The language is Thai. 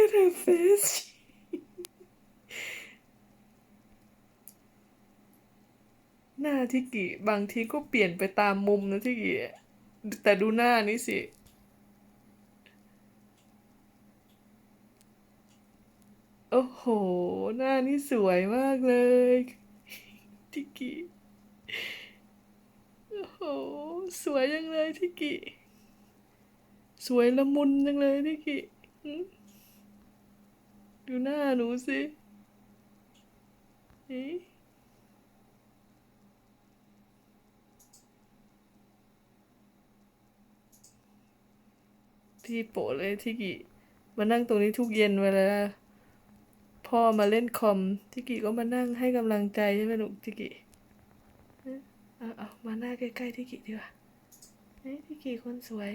At her face หน้าที่กี่บางทีก็เปลี่ยนไปตามมุมนะที่กี่แต่ดูหน้านี้สิ โอ้โห หน้านี่สวยมากเลย ทิกกี้โอ้โห สวยจังเลยทิกกี้สวยละมุนจังเลยทิกกี้หืม ดูหน้าหนูสิเอ๊ะที่โปะเลยทิกกี้มานั่งตรงนี้ทุกเย็นเวลาพ่อมาเล่นคอมทิกิก็มานั่งให้กำลังใจใช่ไหมลูกทิกิเอาเอามาหน้าใกล้ๆทิกิดีกว่าเฮ้ยทิกิคนสวย